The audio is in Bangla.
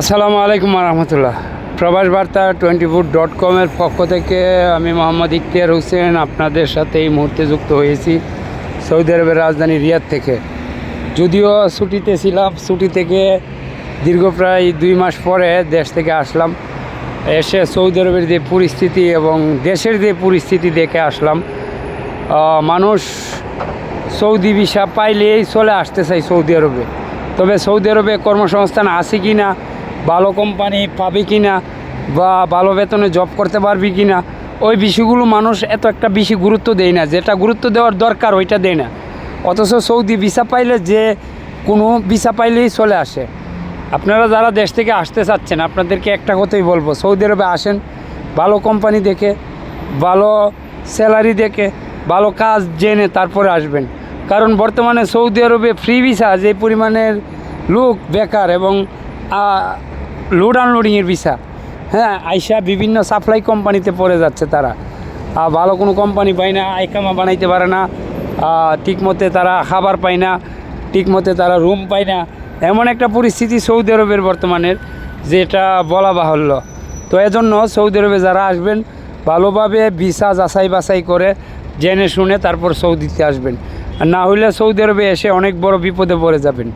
আসসালামু আলাইকুম রহমতুল্লাহ প্রবাস বার্তা টোয়েন্টি ফোর ডট কমের পক্ষ থেকে আমি মোহাম্মদ ইখতিয়ার হোসেন আপনাদের সাথে এই মুহূর্তে যুক্ত হয়েছি সৌদি আরবের রাজধানী রিয়াদ থেকে। যদিও ছুটিতে ছিলাম, ছুটি থেকে দীর্ঘ প্রায় দুই মাস পরে দেশ থেকে আসলাম। এসে সৌদি আরবের যে পরিস্থিতি এবং দেশের যে পরিস্থিতি দেখে আসলাম মানুষ সৌদি ভিসা পাইলেই চলে আসতে চাই সৌদি আরবে। তবে সৌদি আরবে কর্মসংস্থান আছে কি না ভালো কোম্পানি পাবে কি না বা ভালো বেতনে জব করতে পারবি কি না ওই বিষয়গুলো মানুষ এত একটা বেশি গুরুত্ব দেয় না। যেটা গুরুত্ব দেওয়ার দরকার, ওইটা দেয় না। অথচ সৌদি ভিসা পাইলে যে কোনো ভিসা পাইলেই চলে আসে। আপনারা যারা দেশ থেকে আসতে চাচ্ছেন, আপনাদেরকে একটা কথাই বলব, সৌদি আরবে আসেন, ভালো কোম্পানি দেখে, ভালো স্যালারি দেখে, ভালো কাজ জেনে তারপরে আসবেন। কারণ বর্তমানে সৌদি আরবে ফ্রি ভিসা যে পরিমাণের লোক বেকার এবং লোড আনলোডিংয়ের ভিসা হ্যাঁ আইসা বিভিন্ন সাপ্লাই কোম্পানিতে পড়ে যাচ্ছে তারা। ভালো কোনো কোম্পানি পায় না, আইকামা বানাইতে পারে না ঠিকমতে তারা খাবার পায় না, ঠিকমতে তারা রুম পায় না। এমন একটা পরিস্থিতি সৌদি আরবের বর্তমানের, যেটা বলা বাহুল্য। তো এজন্য সৌদি আরবে যারা আসবেন, ভালোভাবে ভিসা যাচাই বাছাই করে জেনে শুনে তারপর সৌদিতে আসবেন। আর না হলে সৌদি আরবে এসে অনেক বড় বিপদে পড়ে যাবেন।